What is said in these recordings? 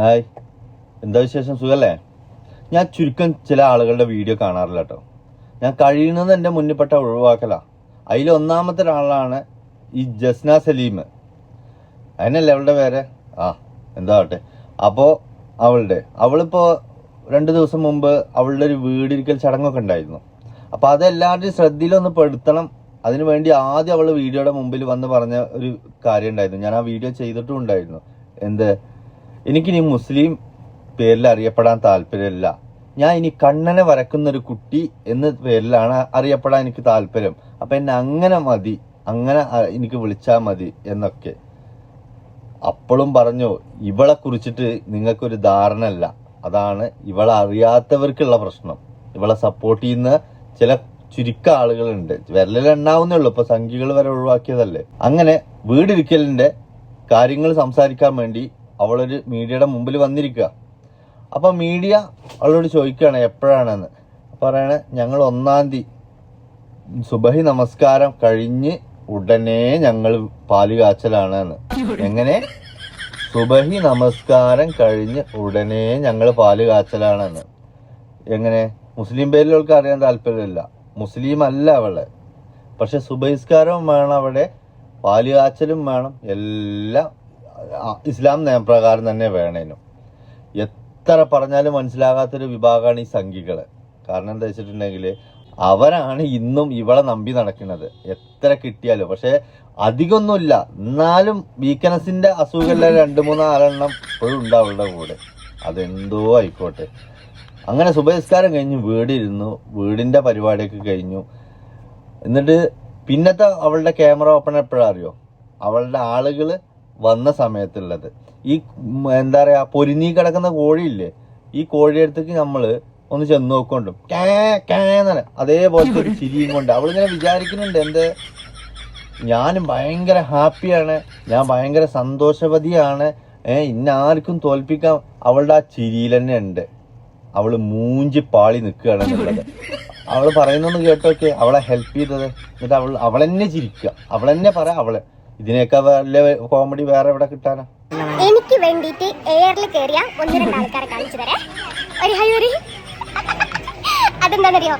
Hi. എന്താ വിശേഷം? സുഖല്ലേ? ഞാൻ ചുരുക്കം ചില ആളുകളുടെ വീഡിയോ കാണാറില്ല കേട്ടോ ഞാൻ കഴിയുന്നത് എന്റെ മുന്നിൽപ്പെട്ട ഒഴിവാക്കല. അതിൽ ഒന്നാമത്തെ ഒരാളാണ് ഈ ജസ്ന സലീം. അതിനല്ലേ അവളുടെ പേര്? ആ എന്താ ആട്ടെ അപ്പോൾ അവളുടെ. അവളിപ്പോൾ രണ്ട് ദിവസം മുമ്പ് അവളുടെ ഒരു വീടിരിക്കൽ ചടങ്ങൊക്കെ ഉണ്ടായിരുന്നു. അപ്പോൾ അത് എല്ലാവരുടെയും ശ്രദ്ധയിലൊന്ന് പെടുത്തണം. അതിനു വേണ്ടി ആദ്യം അവൾ വീഡിയോയുടെ മുമ്പിൽ വന്ന് പറഞ്ഞ ഒരു കാര്യം ഉണ്ടായിരുന്നു. ഞാൻ ആ വീഡിയോ ചെയ്തിട്ടും ഉണ്ടായിരുന്നു. എന്ത്? എനിക്കിനി മുസ്ലിം പേരിൽ അറിയപ്പെടാൻ താല്പര്യമില്ല. ഞാൻ ഇനി കണ്ണനെ വരക്കുന്ന ഒരു കുട്ടി എന്ന പേരിലാണ് അറിയപ്പെടാൻ എനിക്ക് താല്പര്യം. അപ്പൊ എന്നെ അങ്ങനെ മതി. അങ്ങനെ എനിക്ക് വിളിച്ചാൽ മതി എന്നൊക്കെ. അപ്പോഴും പറഞ്ഞു ഇവളെ കുറിച്ചിട്ട് നിങ്ങൾക്കൊരു ധാരണ അല്ല അതാണ് ഇവളെ അറിയാത്തവർക്കുള്ള പ്രശ്നം. ഇവളെ സപ്പോർട്ട് ചെയ്യുന്ന ചില ചുരുക്ക ആളുകളുണ്ട്. വിരലിലെണ്ണാവുന്നേ ഉള്ളൂ. ഇപ്പൊ സംഖ്യകൾ വരെ ഒഴിവാക്കിയതല്ലേ? അങ്ങനെ വീടിരിക്കലിന്റെ കാര്യങ്ങൾ സംസാരിക്കാൻ വേണ്ടി അവളൊരു മീഡിയയുടെ മുമ്പിൽ വന്നിരിക്കുക. അപ്പോൾ മീഡിയ അവളോട് ചോദിക്കുകയാണ് എപ്പോഴാണെന്ന്? പറയണ ഞങ്ങൾ ഒന്നാം തീയതി സുബഹി നമസ്കാരം കഴിഞ്ഞ് ഉടനെ ഞങ്ങൾ പാൽ കാച്ചലാണ് എന്ന് എങ്ങനെ? സുബഹി നമസ്കാരം കഴിഞ്ഞ് ഉടനെ ഞങ്ങൾ പാൽ കാച്ചലാണെന്ന്. എങ്ങനെ? മുസ്ലിം പേരിലവൾക്ക് അറിയാൻ താല്പര്യമില്ല. മുസ്ലിം അല്ല അവൾ. പക്ഷെ സുബഹിസ്കാരവും വേണം അവിടെ. പാൽ കാച്ചലും വേണം. എല്ലാം ഇസ്ലാം നിയമപ്രകാരം തന്നെ വേണേനും. എത്ര പറഞ്ഞാലും മനസ്സിലാകാത്തൊരു വിഭാഗമാണ് ഈ സംഘികൾ. കാരണം എന്താ വെച്ചിട്ടുണ്ടെങ്കിൽ അവരാണ് ഇന്നും ഇവളെ നമ്പി നടക്കുന്നത്. എത്ര കിട്ടിയാലും. പക്ഷേ അധികമൊന്നുമില്ല. എന്നാലും വീക്കനസിന്റെ അസുഖമില്ല രണ്ട് മൂന്ന് നാലെണ്ണം ഇപ്പോഴും ഉണ്ട് അവളുടെ കൂടെ. അതെന്തോ ആയിക്കോട്ടെ. അങ്ങനെ സുബഹിസ്കാരം കഴിഞ്ഞ് വീടിരുന്നു. വീടിന്റെ പരിപാടിയൊക്കെ കഴിഞ്ഞു. എന്നിട്ട് പിന്നത്തെ അവളുടെ ക്യാമറ ഓപ്പൺ എപ്പോഴാ അറിയോ? അവളുടെ ആളുകൾ വന്ന സമയത്തുള്ളത്. ഈ എന്താ പറയാ പൊരിഞ്ഞി കിടക്കുന്ന കോഴിയില്ലേ ഈ കോഴിയെടുത്തേക്ക് നമ്മൾ ഒന്ന് ചെന്ന് നോക്കൊണ്ടും? കേ കേന്നല്ല അതേപോലത്തെ ഒരു ചിരിയും കൊണ്ട്. അവളിങ്ങനെ വിചാരിക്കുന്നുണ്ട് എന്ത്? ഞാനും ഭയങ്കര ഹാപ്പിയാണ് ഞാൻ ഭയങ്കര സന്തോഷവതിയാണ് ഏഹ് ഇന്ന ആർക്കും തോൽപ്പിക്കാൻ അവളുടെ ആ ചിരിയിൽ തന്നെ ഉണ്ട്. അവൾ മൂഞ്ചി പാളി നിൽക്കുകയാണ് എന്നുള്ളത്. അവൾ പറയുന്നൊന്ന് കേട്ടോക്കെ അവളെ ഹെൽപ്പ് ചെയ്തത്. എന്നിട്ട് അവൾ അവളെന്നെ ചിരിക്കുക. അവളെന്നെ പറ അവളെ. ഇതിനേക്കാ വല്ല കോമഡി വേറെ എവിടെ കിട്ടാനാ? എനിക്ക് വേണ്ടിയിട്ട് എയറിൽ കേറിയാ ഒന്ന് രണ്ട് ആൾക്കാരെ കാണിച്ചു തരാം. ഒരു ഹൈ ഒരു. അതെന്താണെന്നറിയോ?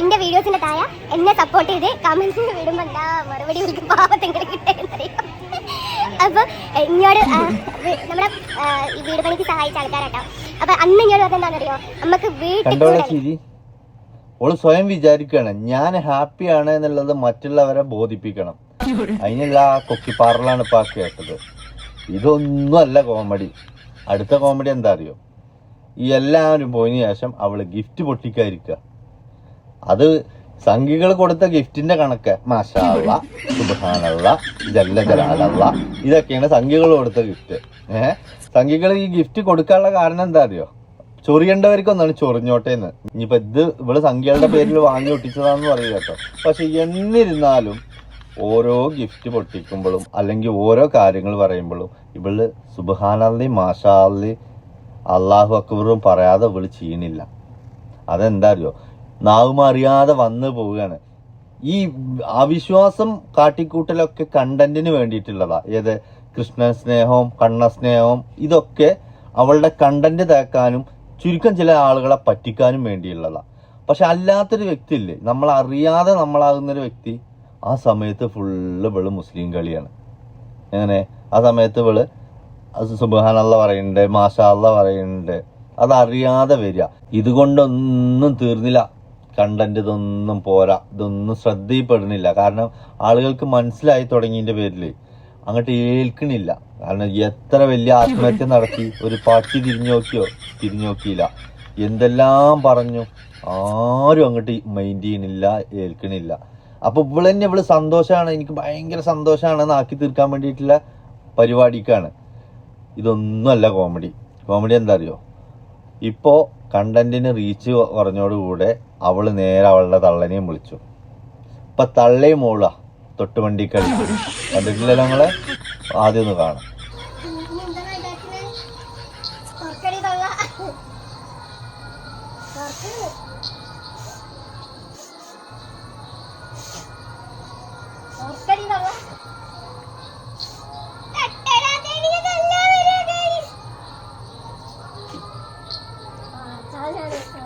എന്റെ വീഡിയോസിന്റെ താഴെ എന്നെ സപ്പോർട്ട് ചെയ്ത് കമന്റ്സ് വിടുമ്പോ എന്താ മറുപടി പാപത്തെങ്കിലും പാവത്തെങ്കിലും കിട്ടുന്നറിയോ അപ്പൊ ഇങ്ങോട്ട് നമ്മുടെ ഈ വീട് പണിക്ക് സഹായിച്ച ആൾക്കാരാട്ടോ. അപ്പൊ അന്ന് ഇങ്ങോട്ട് പറഞ്ഞെന്താണെന്നറിയോ നമുക്ക് വീട്ടിൽ ഓൾ ഓൾ സ്വയം വിചാരിക്കുകയാണ് ഞാൻ ഹാപ്പിയാണ് എന്നുള്ളത് മറ്റുള്ളവരെ ബോധിപ്പിക്കണം. അതിനുള്ള കൊക്കി കൊക്കിപ്പാറലാണ് ഇപ്പൊ കേട്ടത്. ഇതൊന്നും അല്ല കോമഡി അടുത്ത കോമഡി എന്താ അറിയോ? ഈ എല്ലാവരും പോയതിനു ശേഷം അവൾ ഗിഫ്റ്റ് പൊട്ടിക്കാതിരിക്കുക. അത് സംഘികൾ കൊടുത്ത ഗിഫ്റ്റിന്റെ കണക്ക്. മാഷാള്ള സുബാനുള്ള ജല്ല ജലാലല്ല ഇതൊക്കെയാണ് സംഘികൾ കൊടുത്ത ഗിഫ്റ്റ് ഏഹ് സംഘികൾ ഈ ഗിഫ്റ്റ് കൊടുക്കാനുള്ള കാരണം എന്താ അറിയോ? ചൊറിയേണ്ടവർക്കൊന്നാണ് ചൊറിഞ്ഞോട്ടെ എന്ന് ഇനിയിപ്പോ ഇത് ഇവൾ സംഖ്യകളുടെ പേരിൽ വാങ്ങി ഒട്ടിച്ചതാണെന്ന് പറയില്ല കേട്ടോ. പക്ഷെ എന്നിരുന്നാലും ഓരോ ഗിഫ്റ്റ് പൊട്ടിക്കുമ്പോഴും അല്ലെങ്കിൽ ഓരോ കാര്യങ്ങൾ പറയുമ്പോഴും ഇവൾ സുബഹാനല്ലി മാഷാല്ലി അള്ളാഹു അക്ബറും പറയാതെ ഇവൾ ചെയ്യണില്ല. അതെന്താ അറിയോ നാവും അറിയാതെ വന്നു പോവുകയാണ്. ഈ അവിശ്വാസം കാട്ടിക്കൂട്ടലൊക്കെ കണ്ടന്റിന് വേണ്ടിയിട്ടുള്ളതാ. ഏത്? കൃഷ്ണ സ്നേഹവും കണ്ണ സ്നേഹവും ഇതൊക്കെ അവളുടെ കണ്ടന്റ് തേക്കാനും ചുരുക്കം ചില ആളുകളെ പറ്റിക്കാനും വേണ്ടിയുള്ളതാ. പക്ഷെ അല്ലാത്തൊരു വ്യക്തി ഇല്ലേ നമ്മൾ അറിയാതെ നമ്മളാകുന്നൊരു വ്യക്തി ആ സമയത്ത് ഫുള്ള് ഇവൾ മുസ്ലിം കളിയാണ്. എങ്ങനെ? ആ സമയത്ത് ഇവൾ സുബാനല്ല പറയുന്നുണ്ട് മാഷാല്ല പറയുന്നുണ്ട് അതറിയാതെ വരിക. ഇതുകൊണ്ടൊന്നും തീർന്നില്ല. കണ്ടന്റ് ഇതൊന്നും പോരാ. ഇതൊന്നും ശ്രദ്ധയിൽപ്പെടുന്നില്ല. കാരണം ആളുകൾക്ക് മനസ്സിലായി തുടങ്ങിയതിന്റെ പേരിൽ അങ്ങോട്ട് ഏൽക്കണില്ല. കാരണം എത്ര വലിയ ആത്മഹത്യ നടത്തി ഒരു പാട്ടി തിരിഞ്ഞു നോക്കിയോ തിരിഞ്ഞു നോക്കിയില്ല എന്തെല്ലാം പറഞ്ഞു? ആരും അങ്ങോട്ട് മൈൻഡ് ചെയ്യണില്ല ഏൽക്കണില്ല. അപ്പൊ ഇവൾ തന്നെ ഇവൾ സന്തോഷമാണ് എനിക്ക് ഭയങ്കര സന്തോഷമാണെന്ന് ആക്കി തീർക്കാൻ വേണ്ടിയിട്ടുള്ള പരിപാടിക്കാണ്. ഇതൊന്നുമല്ല കോമഡി കോമഡി എന്താ അറിയോ ഇപ്പോ കണ്ടന്റിന് റീച്ച് കുറഞ്ഞോടുകൂടെ അവൾ നേരെ അവളുടെ തള്ളനെയും വിളിച്ചു. ഇപ്പൊ തള്ളയും മോളാ തൊട്ടുവണ്ടി കളി കണ്ടിട്ടില്ലല്ലോ നമ്മളെ ആദ്യം ഒന്ന് കാണാം.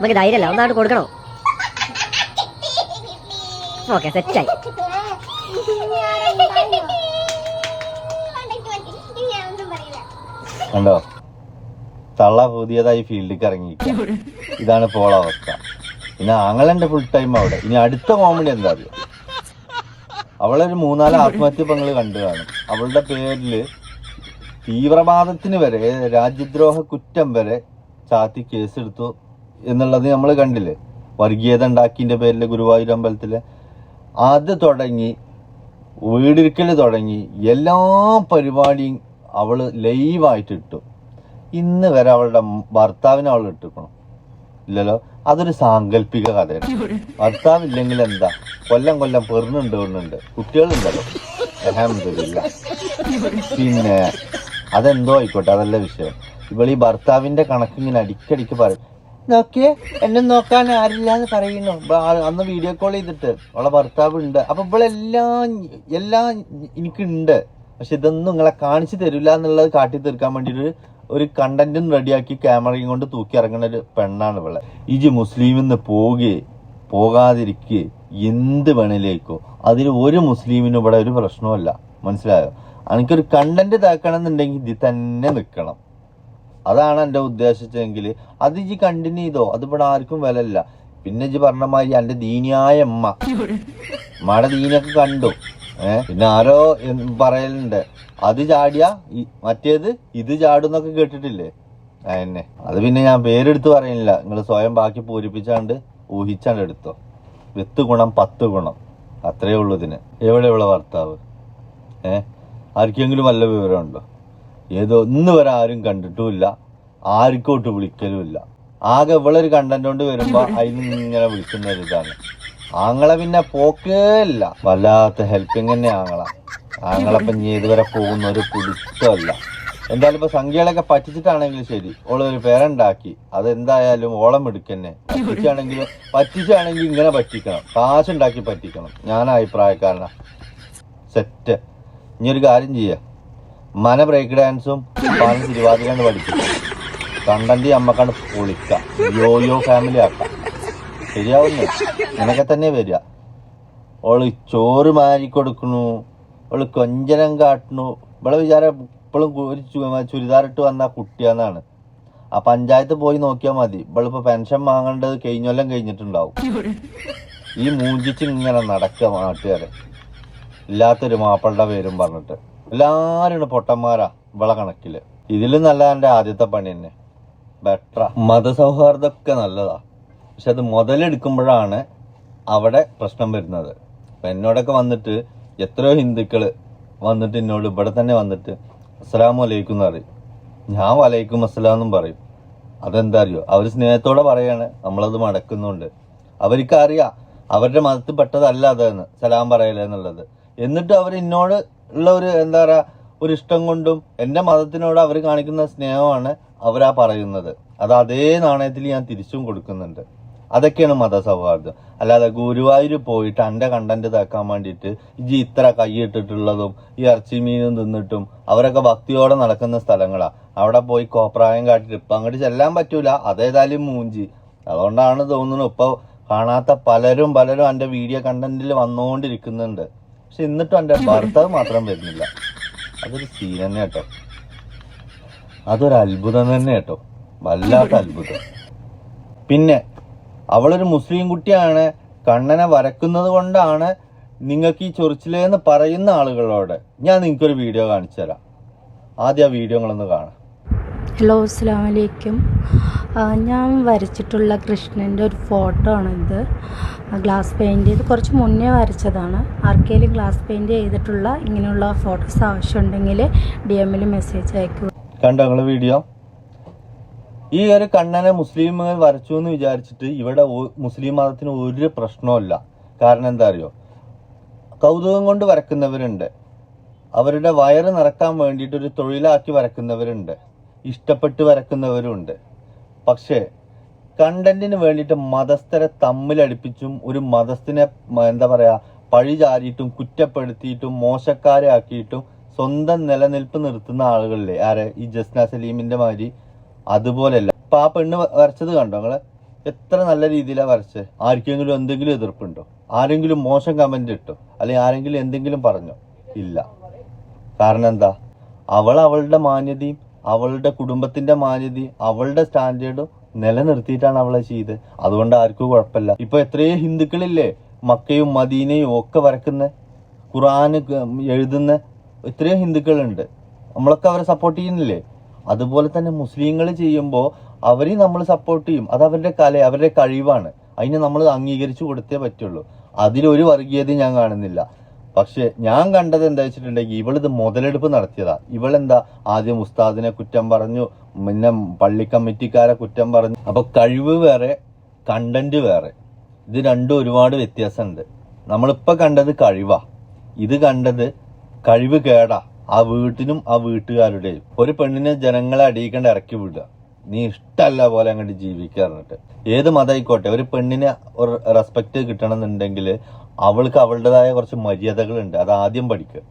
നമുക്ക് ധൈര്യമല്ല ഒന്നാണ്ട് കൊടുക്കണോ? ഓക്കെ സെറ്റായി കണ്ടോ? തള്ള പുതിയതായി ഫീൽഡിലേക്ക് ഇറങ്ങി. ഇതാണ് ഇപ്പോൾ അവസ്ഥ. പിന്നെ ആങ്ങളെന്റെ ഫുൾ ടൈം അവിടെ. ഇനി അടുത്ത കോമഡി എന്താ അറിയോ അവളൊരു മൂന്നാൽ ആത്മഹത്യ പെങ്ങൾ കണ്ടു കാണും. അവളുടെ പേരിൽ തീവ്രവാദത്തിന് വരെ രാജ്യദ്രോഹ കുറ്റം വരെ ചാത്തി കേസെടുത്തു എന്നുള്ളത് നമ്മൾ കണ്ടില്ലേ? വർഗീയത ഉണ്ടാക്കിന്റെ പേരിൽ ഗുരുവായൂർ അമ്പലത്തിൽ അത് തുടങ്ങി വീടിരിക്കൽ തുടങ്ങി എല്ലാ പരിപാടിയും അവൾ ലൈവായിട്ട് ഇട്ടു. ഇന്ന് വരെ അവളുടെ ഭർത്താവിനെ അവൾ ഇട്ടിക്കണം ഇല്ലല്ലോ? അതൊരു സാങ്കല്പിക കഥയാണ്. ഭർത്താവ് ഇല്ലെങ്കിൽ എന്താ? കൊല്ലം കൊല്ലം പെറുന്നുണ്ട് പെണ്ണുണ്ട് കുട്ടികളുണ്ടല്ലോ? അൽഹംദുലില്ലാ. പിന്നെ അതെന്തോ ആയിക്കോട്ടെ അതല്ല വിഷയം. ഇവൾ ഈ ഭർത്താവിന്റെ കണക്കിങ്ങനെ അടിക്കടിക്ക് പറയും. നോക്കിയേ. എന്നെ നോക്കാൻ ആരില്ല എന്ന് പറയുന്നു അന്ന് വീഡിയോ കോൾ ചെയ്തിട്ട്. അവളെ ഭർത്താവ് ഉണ്ട്. അപ്പൊ ഇവളെല്ലാം എല്ലാം എനിക്കുണ്ട്. പക്ഷെ ഇതൊന്നും നിങ്ങളെ കാണിച്ചു തരില്ല എന്നുള്ളത് കാട്ടി തീർക്കാൻ വേണ്ടിയിട്ട് ഒരു കണ്ടന്റും റെഡിയാക്കി ക്യാമറയും കൊണ്ട് തൂക്കി ഇറങ്ങുന്ന ഒരു പെണ്ണാണ് ഇവളെ. ഇജ് മുസ്ലിമിന്ന് പോകെ പോകാതിരിക്കുക എന്ത് വേണേലേക്കോ. അതിൽ ഒരു മുസ്ലിമിനും ഇവിടെ ഒരു പ്രശ്നവുമല്ല. മനസ്സിലായോ? എനിക്കൊരു കണ്ടന്റ് ഇതാക്കണം എന്നുണ്ടെങ്കിൽ ഇതിൽ തന്നെ നിൽക്കണം. അതാണ് എന്റെ ഉദ്ദേശിച്ചെങ്കിൽ അത് ഇജ് കണ്ടിന്യൂ ചെയ്തോ. അത് ഇവിടെ ആർക്കും വിലല്ല പിന്നെ ഇജ് പറഞ്ഞ മാതിരി എന്റെ ദീനിയായ അമ്മ അമ്മയുടെ ദീനൊക്കെ കണ്ടു. ഏഹ് പിന്നെ ആരോ പറയലുണ്ട്. അത് ചാടിയ മറ്റേത് ഇത് ചാടുന്നൊക്കെ കേട്ടിട്ടില്ലേ? അതന്നെ അത് പിന്നെ ഞാൻ പേരെടുത്ത് പറയുന്നില്ല നിങ്ങൾ സ്വയം ബാക്കി പൂരിപ്പിച്ചാണ്ട് ഊഹിച്ചാണ്ട് എടുത്തോ. വിത്ത് ഗുണം പത്ത് ഗുണം. അത്രയേ ഉള്ളൂ ഇതിന്. എവിടെ ഉള്ള ഭർത്താവ്? ഏഹ് ആർക്കെങ്കിലും വല്ല വിവരമുണ്ടോ? ഏതോ ഇന്ന് വരെ ആരും കണ്ടിട്ടുമില്ല ആർക്കോട്ട് വിളിക്കലുമില്ല. ആകെ ഇവളൊരു കണ്ടന്റ് കൊണ്ട് വരുമ്പോ അതിന് ഇങ്ങനെ വിളിക്കുന്ന ഒരു ഇതാണ്. ആങ്ങളെ പിന്നെ പോക്കേ ഇല്ല. വല്ലാത്ത ഹെൽപ്പിങ് തന്നെ ആങ്ങള. ആങ്ങളപ്പം ഇനി ഇതുവരെ പോകുന്ന ഒരു പിടുത്തമല്ല. എന്തായാലും ഇപ്പൊ സംഖ്യകളൊക്കെ പറ്റിച്ചിട്ടാണെങ്കിലും ശരി. ഓളൊരു പേരുണ്ടാക്കി. അതെന്തായാലും ഓളം എടുക്കന്നെ. പറ്റിച്ചാണെങ്കിലും പറ്റിച്ചാണെങ്കിൽ ഇങ്ങനെ പറ്റിക്കണം. കാശുണ്ടാക്കി പറ്റിക്കണം. ഞാൻ അഭിപ്രായക്കാരനാ. സെറ്റ്. ഇനി ഒരു കാര്യം ചെയ്യാം. മന ബ്രേക്ക് ഡാൻസും പാലും തിരുവാതിരയാണ് അമ്മ കണ്ടന്റ് പൊളിക്ക പൊളിക്കാം. യോ ഫാമിലി ആക്കാം. ശരിയാവുന്നു. നിനക്കെ തന്നെ വരിക. ഓൾ ചോറ് മാരി കൊടുക്കണു. ഓൾ കൊഞ്ചനം കാട്ടണു. ഇവിടെ വിചാര ഇപ്പോഴും ചുരിദാറിട്ട് വന്ന കുട്ടിയാന്നാണ്. ആ പഞ്ചായത്ത് പോയി നോക്കിയാൽ മതി. ഇവളിപ്പോ പെൻഷൻ വാങ്ങേണ്ടത് കഴിഞ്ഞൊല്ലം കഴിഞ്ഞിട്ടുണ്ടാവും. ഈ മൂഞ്ചിച്ച് ഇങ്ങനെ നടക്കുക നാട്ടുകാരെ. ഇല്ലാത്തൊരു മാപ്പിളുടെ പേരും പറഞ്ഞിട്ട്. എല്ലാവരും പൊട്ടന്മാരാ ഇവളെ കണക്കിൽ. ഇതിലും നല്ല എന്റെ ആദ്യത്തെ പണി തന്നെ. ബെറ്ററ. മതസൗഹാർദ്ദമൊക്കെ നല്ലതാ. പക്ഷെ അത് മുതലെടുക്കുമ്പോഴാണ് അവിടെ പ്രശ്നം വരുന്നത്. അപ്പൊ എന്നോടൊക്കെ വന്നിട്ട് എത്രയോ ഹിന്ദുക്കൾ വന്നിട്ട് എന്നോട് ഇവിടെ തന്നെ വന്നിട്ട് അസ്സലാമു അലൈക്കും എന്ന് പറയും. ഞാൻ വലൈക്കും അസ്സലാം എന്നും പറയും. അതെന്താ അറിയോ? അവർ സ്നേഹത്തോടെ പറയാണ്. നമ്മളത് മടക്കുന്നുണ്ട്. അവർക്ക് അറിയാം അവരുടെ മതത്തിൽ പെട്ടതല്ല അതെന്ന്. സലാം പറയല എന്നുള്ളത്. എന്നിട്ട് അവർ എന്നോട് ഉള്ള ഒരു എന്താ പറയുക ഒരു ഇഷ്ടം കൊണ്ടും എന്റെ മതത്തിനോട് അവർ കാണിക്കുന്ന സ്നേഹമാണ് അവരാ പറയുന്നത്. അത് അതേ നാണയത്തിൽ ഞാൻ തിരിച്ചും കൊടുക്കുന്നുണ്ട്. അതൊക്കെയാണ് മതസൗഹാർദ്ദം. അല്ലാതെ ഗുരുവായൂർ പോയിട്ട് എന്റെ കണ്ടന്റ് തേക്കാൻ വേണ്ടിയിട്ട് ഇജി ഇത്ര കൈയിട്ടിട്ടുള്ളതും ഈ ഇറച്ചി മീനും തിന്നിട്ടും അവരൊക്കെ ഭക്തിയോടെ നടക്കുന്ന സ്ഥലങ്ങളാണ് അവിടെ പോയി കോപ്രായം കാട്ടിട്ട് ഇപ്പം അങ്ങോട്ട് ചെല്ലാൻ പറ്റൂല. അതേതായാലും മൂഞ്ചി. അതുകൊണ്ടാണ് തോന്നുന്നത് ഇപ്പോൾ കാണാത്ത പലരും പലരും എന്റെ വീഡിയോ കണ്ടന്റിൽ വന്നുകൊണ്ടിരിക്കുന്നുണ്ട് പക്ഷെ എന്നിട്ടും എന്റെ ഭർത്താവ് മാത്രം വരുന്നില്ല. അതൊരു സീൻ തന്നെ കേട്ടോ. അതൊരു അത്ഭുതം തന്നെ കേട്ടോ. വല്ലാത്ത അത്ഭുതം. പിന്നെ അവളൊരു മുസ്ലിം കുട്ടിയാണ്. കണ്ണനെ വരക്കുന്നത് കൊണ്ടാണ് നിങ്ങൾക്ക് ഈ ചൊറിച്ചിലെന്ന് പറയുന്ന ആളുകളോട് ഞാൻ നിങ്ങൾക്കൊരു വീഡിയോ കാണിച്ചു തരാം ആദ്യം ആ വീഡിയോ കാണാം. ഹലോ അസ്സാം വലൈക്കും ഞാൻ വരച്ചിട്ടുള്ള കൃഷ്ണന്റെ ഒരു ഫോട്ടോ ആണിത്. ഇത് ഗ്ലാസ് പെയിന്റ് ചെയ്ത് കുറച്ച് മുന്നേ വരച്ചതാണ്. ആർക്കെങ്കിലും ഗ്ലാസ് പെയിന്റ് ചെയ്തിട്ടുള്ള ഇങ്ങനെയുള്ള ഫോട്ടോസ് ആവശ്യമുണ്ടെങ്കിൽ ഡി എമ്മിൽ മെസ്സേജ് അയക്കുക കണ്ടോ ഞങ്ങൾ വീഡിയോ? ഈ ഒരു കണ്ണനെ മുസ്ലിമുകൾ വരച്ചു എന്ന് വിചാരിച്ചിട്ട് ഇവിടെ മുസ്ലിം മതത്തിന് ഒരു പ്രശ്നവുമില്ല. കാരണം എന്താ അറിയോ? കൗതുകം കൊണ്ട് വരക്കുന്നവരുണ്ട്. അവരുടെ വയറ് നിറക്കാൻ വേണ്ടിയിട്ട് ഒരു തൊഴിലാക്കി വരക്കുന്നവരുണ്ട്. ഇഷ്ടപ്പെട്ട് വരക്കുന്നവരുണ്ട്. പക്ഷേ കണ്ടന്റിന് വേണ്ടിയിട്ട് മതസ്ഥരെ തമ്മിലടിപ്പിച്ചും ഒരു മതസ്ഥനെ എന്താ പറയുക പഴി ചാരിയിട്ടും കുറ്റപ്പെടുത്തിയിട്ടും മോശക്കാരെ ആക്കിയിട്ടും സ്വന്തം നിലനിൽപ്പ് നിർത്തുന്ന ആളുകളിലെ ആരെ? ഈ ജസ്ന സലീമിന്റെ മാതിരി. അതുപോലെയല്ല. ഇപ്പൊ ആ പെണ്ണ് വരച്ചത് കണ്ടോ നിങ്ങൾ? എത്ര നല്ല രീതിയിലാണ് വരച്ചത് ആർക്കെങ്കിലും എന്തെങ്കിലും എതിർപ്പുണ്ടോ? ആരെങ്കിലും മോശം കമന്റ് ഇട്ടോ? അല്ലെങ്കിൽ ആരെങ്കിലും എന്തെങ്കിലും പറഞ്ഞോ? ഇല്ല. കാരണം എന്താ? അവൾ അവളുടെ മാന്യതയും അവളുടെ കുടുംബത്തിന്റെ മാന്യതയും അവളുടെ സ്റ്റാൻഡേർഡും നിലനിർത്തിയിട്ടാണ് അവളെ ചെയ്ത് അതുകൊണ്ട് ആർക്കും കുഴപ്പമില്ല. ഇപ്പൊ എത്രയോ ഹിന്ദുക്കളില്ലേ മക്കയും മദീനയും ഒക്കെ വരക്കുന്ന ഖുറാന് എഴുതുന്ന എത്രയോ ഹിന്ദുക്കളുണ്ട്. നമ്മളൊക്കെ അവരെ സപ്പോർട്ട് ചെയ്യുന്നില്ലേ? അതുപോലെ തന്നെ മുസ്ലിങ്ങൾ ചെയ്യുമ്പോൾ അവരെയും നമ്മൾ സപ്പോർട്ട് ചെയ്യും. അത് അവരുടെ കല അവരുടെ കഴിവാണ്. അതിനെ നമ്മൾ അംഗീകരിച്ചു കൊടുത്തേ പറ്റുള്ളൂ. അതിലൊരു വർഗീയതയും ഞാൻ കാണുന്നില്ല. പക്ഷെ ഞാൻ കണ്ടത് എന്താ വെച്ചിട്ടുണ്ടെങ്കിൽ ഇവളിത് മുതലെടുപ്പ് നടത്തിയതാ. ഇവളെന്താ? ആദ്യം ഉസ്താദിനെ കുറ്റം പറഞ്ഞു പിന്നെ പള്ളി കമ്മിറ്റിക്കാരെ കുറ്റം പറഞ്ഞു. അപ്പൊ കഴിവ് വേറെ കണ്ടന്റ് വേറെ. ഇത് രണ്ടും ഒരുപാട് വ്യത്യാസമുണ്ട്. നമ്മളിപ്പോ കണ്ടത് കഴിവാ. ഇത് കണ്ടത് കഴിവ് കേടാ. ആ വീട്ടിനും ആ വീട്ടുകാരുടെയും. ഒരു പെണ്ണിനെ ജനങ്ങളെ അടിയിക്കേണ്ട ഇറക്കി വിടുക. നീ ഇഷ്ടമല്ല പോലെ അങ്ങോട്ട് ജീവിക്കാറുണ്ട് ഏത് മതമായിക്കോട്ടെ ഒരു പെണ്ണിന് ഒരു റെസ്പെക്ട് കിട്ടണമെന്നുണ്ടെങ്കിൽ അവൾക്ക് അവളുടേതായ കുറച്ച് മര്യാദകളുണ്ട്. അത് ആദ്യം പഠിക്കുക